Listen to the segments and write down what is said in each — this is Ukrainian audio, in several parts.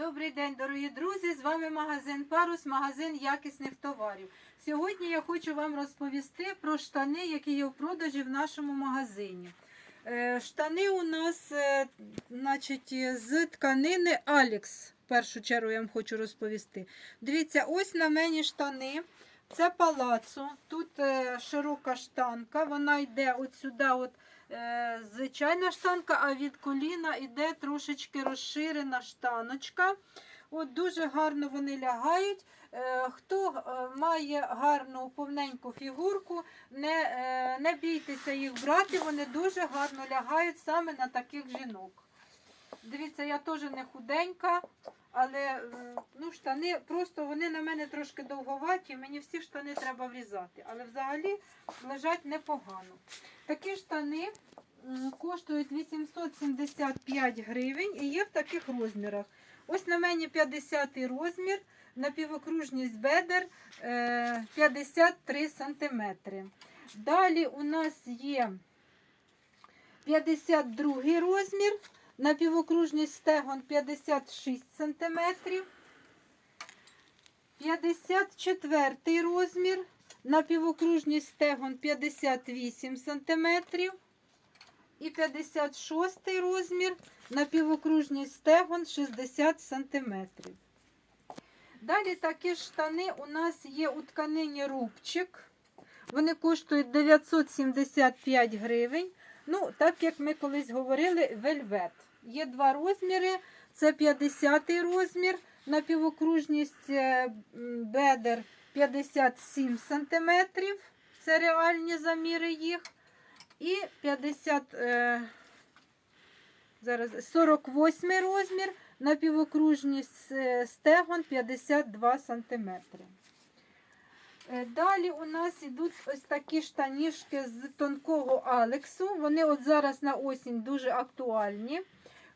Добрий день, дорогі друзі! З вами магазин Парус, магазин якісних товарів. Сьогодні я хочу вам розповісти про штани, які є в продажі в нашому магазині. Е, Штани у нас е, значить, з тканини Алікс. В першу чергу я вам хочу розповісти. Дивіться, ось на мені штани. Це палацо. Тут е, широка штанка. Вона йде от сюди, от, е, звичайна штанка, а від коліна йде трошечки розширена штаночка. От Дуже гарно вони лягають. Е, Хто е, має гарну повненьку фігурку, не, е, не бійтеся їх брати, вони дуже гарно лягають саме на таких жінок. Дивіться, я теж не худенька, але е, ну, штани просто вони на мене трошки довговаті, мені всі штани треба врізати, але взагалі лежать непогано. Такі штани коштують 875 гривень і є в таких розмірах. Ось на мені 50 розмір, напівокружність бедер е, 53 см. Далі у нас є 52 розмір, напівокружність стегон 56 см. 54 розмір, напівокружність стегон 58 см. І 56 розмір, напівокружність стегон 60 см. Далі такі штани у нас є у тканині рубчик. Вони коштують 975 гривень. Ну, так як ми колись говорили, вельвет. Є два розміри. Це 50-й розмір, напівокружність е, м, бедер 57 см. Це реальні заміри їх. І 50, е, зараз 48 розмір, напівокружність е, стегон 52 см. Е, Далі у нас йдуть ось такі штанішки з тонкого алексу. Вони от зараз на осінь дуже актуальні.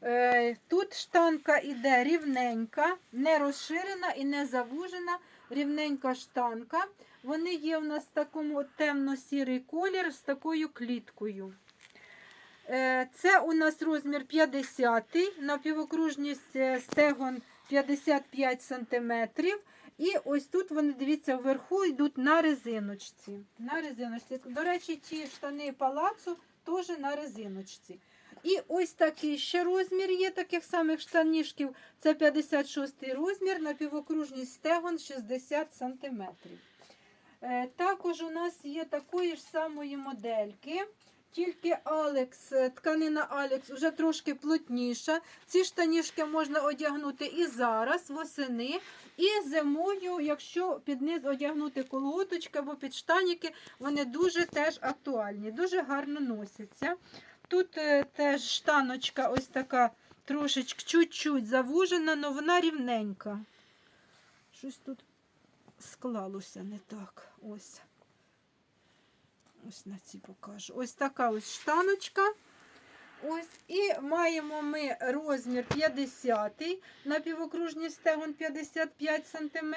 Е, Тут штанка іде рівненька, не розширена і не завужена. Рівненька штанка. Вони є у нас в такому темно-сірий колір з такою кліткою. Е, Це у нас розмір 50, напівокружність е, стегон 55 см. І ось тут вони, дивіться, вверху йдуть на резиночці. На резиночці. До речі, ті штани палацу теж на резиночці. І ось такий ще розмір є таких самих штанішків. Це 56 розмір, на напівокружність стегон 60 см. Е, Також у нас є такої ж самої модельки. Тільки Алекс, е, тканина Алекс вже трошки плотніша. Ці штанішки можна одягнути і зараз, восени, і зимою, якщо під низ одягнути колготочки або підштаніки, вони дуже теж актуальні, дуже гарно носяться. Тут е, теж штаночка ось така трошечки чуть-чуть завужена, але вона рівненька. Щось тут склалося не так. Ось. Ось на ці покажу. Ось така ось штаночка. Ось, і маємо ми розмір 50, напівокружній стегон 55 см.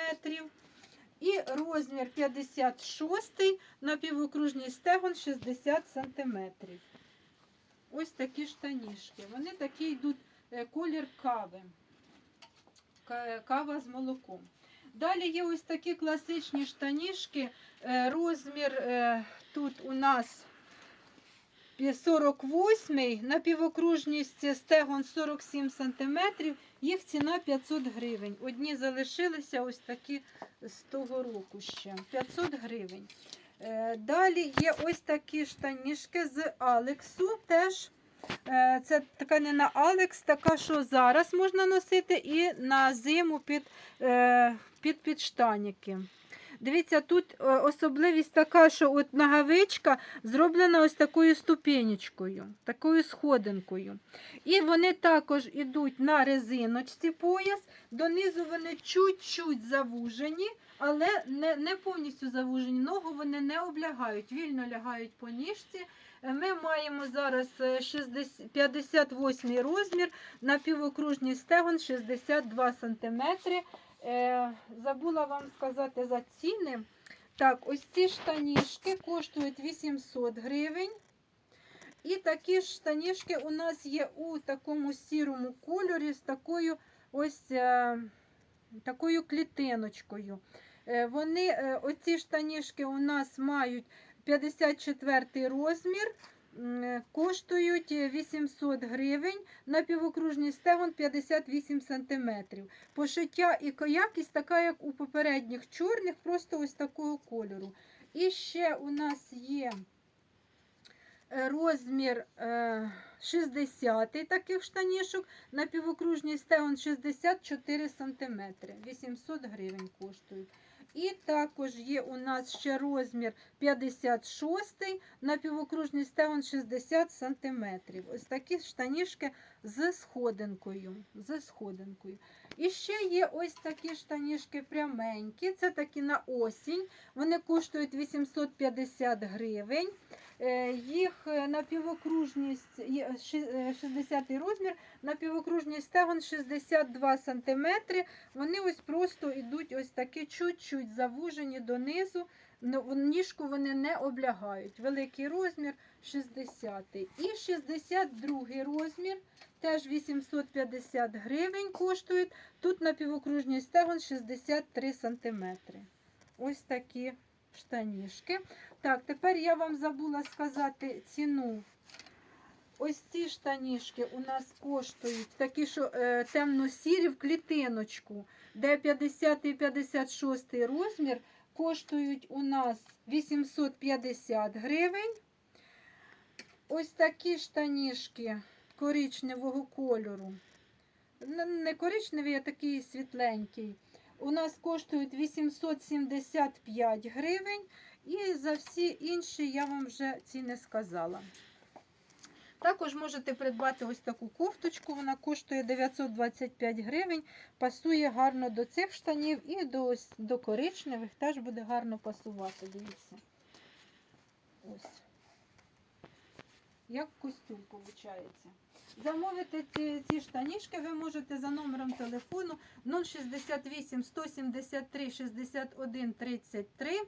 І розмір 56, напівокружній стегон 60 см. Ось такі штанішки. Вони такі йдуть е, колір кави. Кава з молоком. Далі є ось такі класичні штанішки. Е, Розмір е, тут у нас 48, напівокружність стегон 47 см, їх ціна 500 гривень. Одні залишилися ось такі з того року ще. 500 гривень. Е, Далі є ось такі штанішки з Алексу. Теж е, це тканина Алекс, така, що зараз можна носити, і на зиму під, е, під підштаніки. Дивіться, тут е, особливість така, що от ногавичка зроблена ось такою ступенечкою, такою сходинкою. І вони також йдуть на резиночці пояс, донизу вони чуть-чуть завужені, але не, не повністю завужені. Ногу вони не облягають, вільно лягають по ніжці. Е, Ми маємо зараз е, 60 58 розмір, напівокружній стегон 62 см. Е, забула вам сказати за ціни. Так, ось ці штанішки коштують 800 гривень. І такі ж штанішки у нас є у такому сірому кольорі з такою ось е, такою клітиночкою. Е, Вони, оці штанішки у нас мають 54 розмір, коштують 800 гривень, напівокружний стегон 58 см. Пошиття і якість така, як у попередніх чорних, просто ось такого кольору. І ще у нас є е, розмір е, 60 таких штанішок, напівокружний стегон 64 см. 800 гривень коштують. І також є у нас ще розмір 56 на півокружний стегон 60 см. Ось такі штанішки з сходинкою. З сходинкою. І ще є ось такі штанішки пряменькі. Це такі на осінь. Вони коштують 850 гривень. Е, Їх е, напівокружність є ши- е, 60 розмір, напівокружність стегон 62 см. Вони ось просто йдуть ось такі чуть-чуть завужені донизу. Ніжку вони не облягають. Великий розмір 60. І 62 розмір, теж 850 гривень коштують. Тут напівокружний стегон 63 см. Ось такі штанішки. Так, тепер я вам забула сказати ціну. Ось ці штанішки у нас коштують такі, що е, темно-сірі в клітиночку, де 50 і 56 розмір, коштують у нас 850 гривень. Ось такі штанішки коричневого кольору. Не коричневий, а такий світленький. У нас коштують 875 гривень. І за всі інші я вам вже ціни сказала. Також можете придбати ось таку кофточку, вона коштує 925 гривень, пасує гарно до цих штанів і до, ось, до коричневих теж буде гарно пасувати. Дивіться. Ось. Як костюм виходить. Замовити ці, ці штанішки ви можете за номером телефону 068 173 61 33.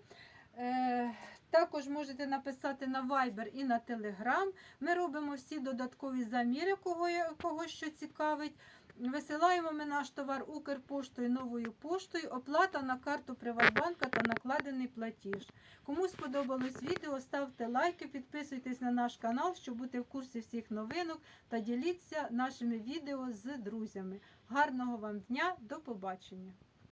Е, також можете написати на Viber і на Telegram. Ми робимо всі додаткові заміри, кого, кого що цікавить. Висилаємо ми наш товар Укрпоштою новою поштою, оплата на карту Приватбанка та накладений платіж. Кому сподобалось відео, ставте лайки, підписуйтесь на наш канал, щоб бути в курсі всіх новинок та діліться нашими відео з друзями. Гарного вам дня, до побачення!